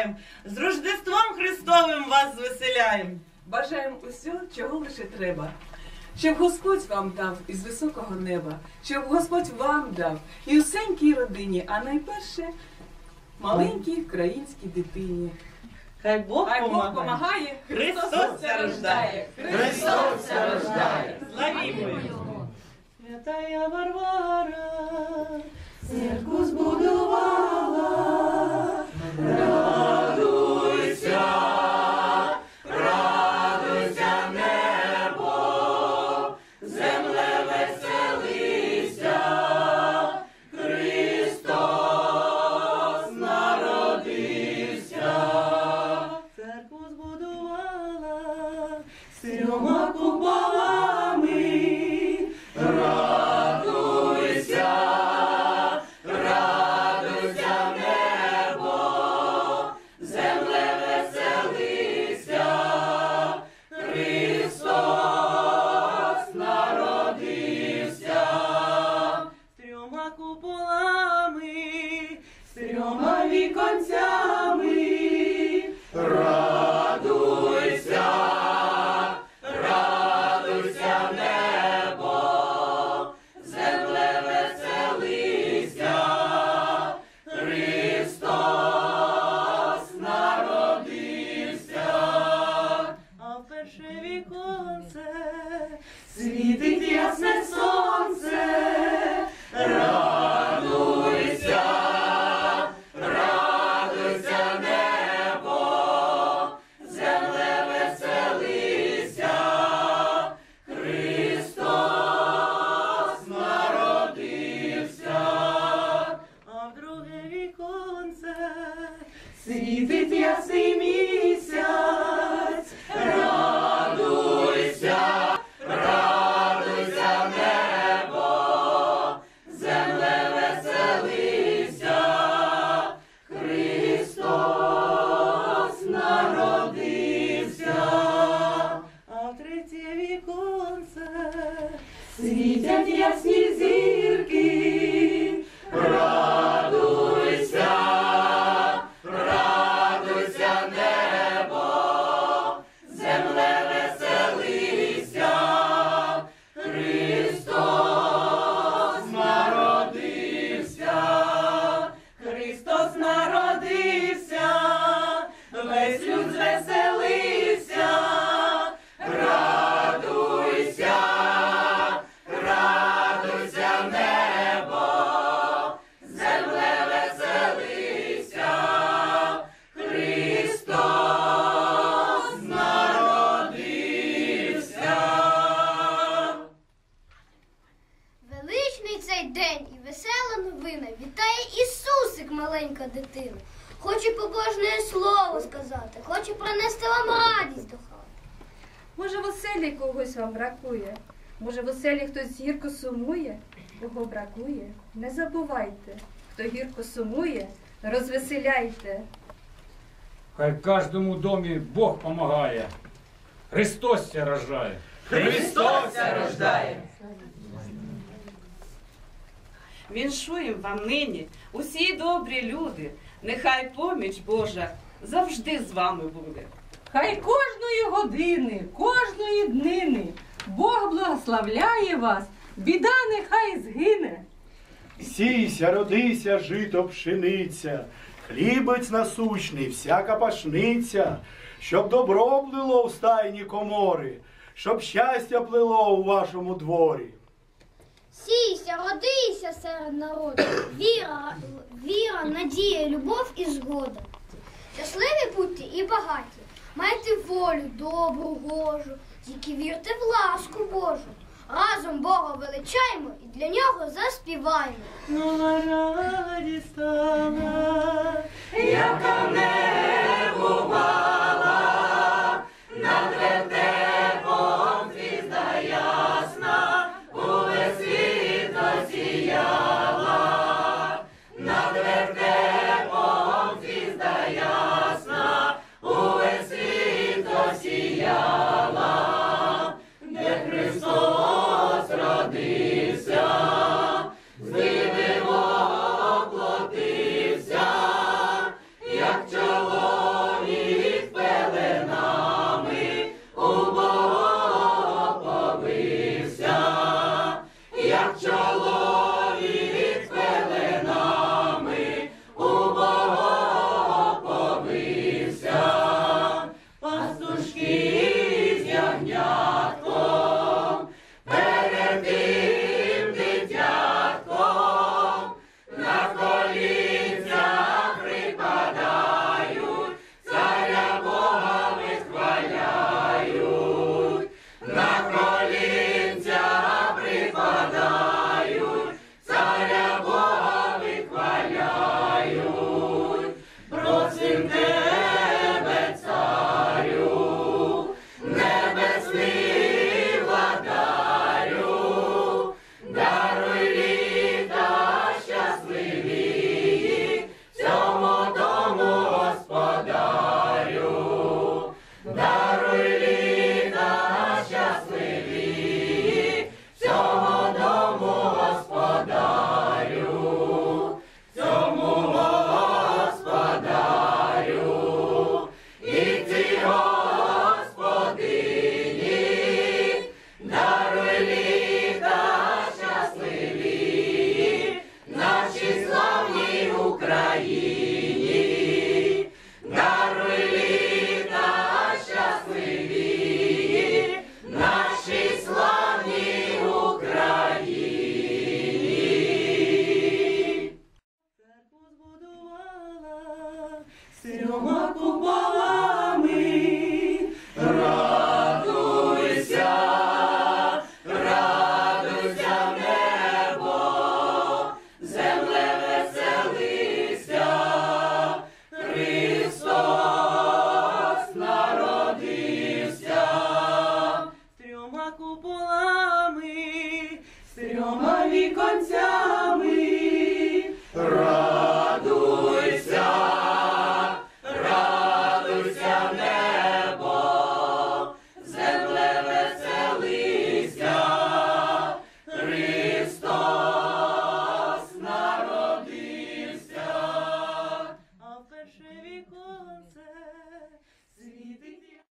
вітаємо, з Рождеством Христовим вас звеселяємо. Бажаємо усього, чого лише треба. Щоб Господь вам дав із високого неба, щоб Господь вам дав і усенькій родині, а найперше маленькій українській дитині. Хай Бог Хай Бог помагає, Христос рождає, Христос рождає. Славімо Його! Святая Варвара, церкву збудувала. Куполами, з трьома віконцями. Ясні зірки. Може, в оселі когось вам бракує? Може, в оселі хтось гірко сумує? Кого бракує? Не забувайте. Хто гірко сумує, розвеселяйте. Хай в кожному домі Бог помагає. Христос ся рождає. Христос рождає. Віншуємо вам нині усі добрі люди. Нехай поміч Божа завжди з вами буде. Хай кожної години, кожної днини Бог благословляє вас, біда нехай згине. Сійся, родися, жито пшениця, хлібець насущний, всяка пашниця, щоб добро плило в стайні комори, щоб щастя плило у вашому дворі. Сійся, родися серед народу. Віра, віра, надія, любов і згода. Щасливі будьте і багаті. Майте волю, добру, Божу, тільки вірте в ласку Божу. Разом Бога величаємо і для нього заспіваємо. Ну, радість стала, яка небо